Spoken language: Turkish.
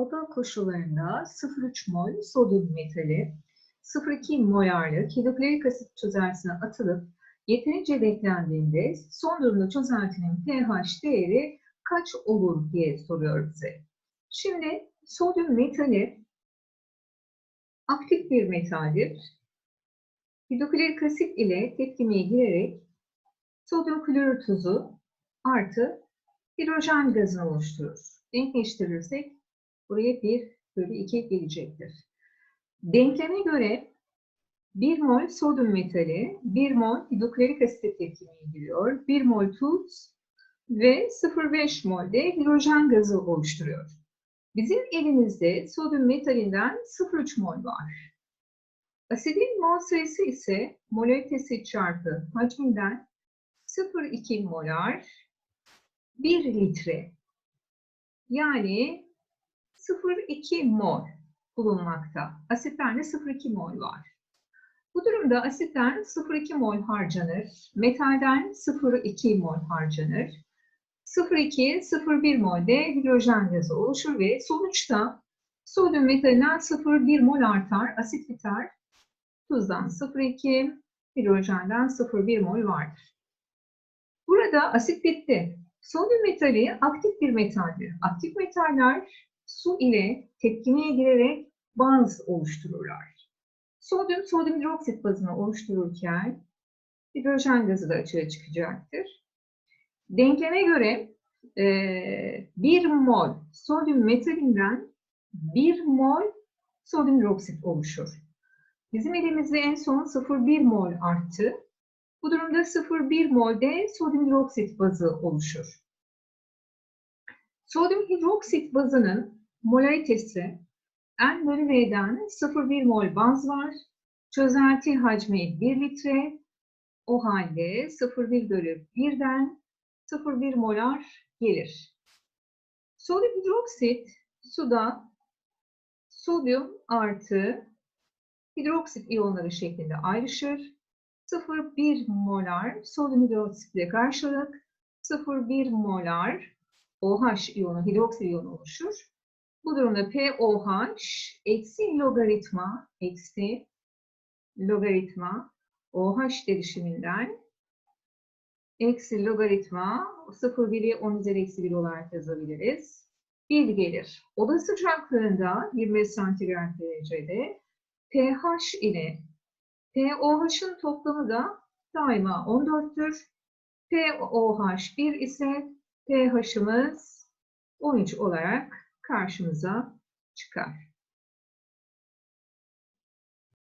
Oda koşullarında 0,3 mol sodyum metali 0,2 molarlık hidroklorik asit çözeltisine atılıp yeterince beklendiğinde son durumda çözeltinin pH değeri kaç olur diye soruyor bize. Şimdi sodyum metali aktif bir metaldir. Hidroklorik asit ile tepkimeye girerek sodyum klorür tuzu artı hidrojen gazını oluşturur. Denkleştirirsek buraya 1 bölü 2 gelecektir. Denkleme göre 1 mol sodyum metali 1 mol hidroklorik asit tepkimeye giriyor. 1 mol tuz ve 0,5 mol de hidrojen gazı oluşturuyor. Bizim elimizde sodyum metalinden 0,3 mol var. Asidin mol sayısı ise molaritesi çarpı hacminden 0,2 molar 1 litre yani 0,2 mol bulunmakta. Asitten de 0,2 mol var. Bu durumda asitten 0,2 mol harcanır. Metalden 0,2 mol harcanır. 0,2, 0,1 mol de hidrojen gazı oluşur ve sonuçta sodyum metalinden 0,1 mol artar, asit biter. Tuzdan 0,2, hidrojenden 0,1 mol vardır. Burada asit bitti. Sodyum metali aktif bir metaldir. Aktif metaller su ile tepkimeye girerek baz oluştururlar. Sodyum, sodyum hidroksit bazını oluştururken hidrojen gazı da açığa çıkacaktır. Denkleme göre e, 1 mol sodyum metalinden 1 mol sodyum hidroksit oluşur. Bizim elimizde en son 0,1 mol arttı. Bu durumda 0,1 molde sodyum hidroksit bazı oluşur. Sodyum hidroksit bazının molaritesi N bölü V'den 0,1 mol baz var. Çözelti hacmi 1 litre. O halde 0,1 bölü 1'den 0,1 molar gelir. Sodyum hidroksit suda sodyum artı hidroksit iyonları şeklinde ayrışır. 0,1 molar sodyum hidroksitle karşılık 0,1 molar OH iyonu, hidroksit iyonu oluşur. Bu durumda POH eksi logaritma, eksi logaritma OH derişiminden eksi logaritma 0,1'i 10 üzeri eksi 1 olarak yazabiliriz. 1 gelir. Oda sıcaklığında 25 santigrat derecede pH ile POH'ın toplamı da daima 14'tür. POH 1 ise pH'ımız 13 olarak karşımıza çıkar.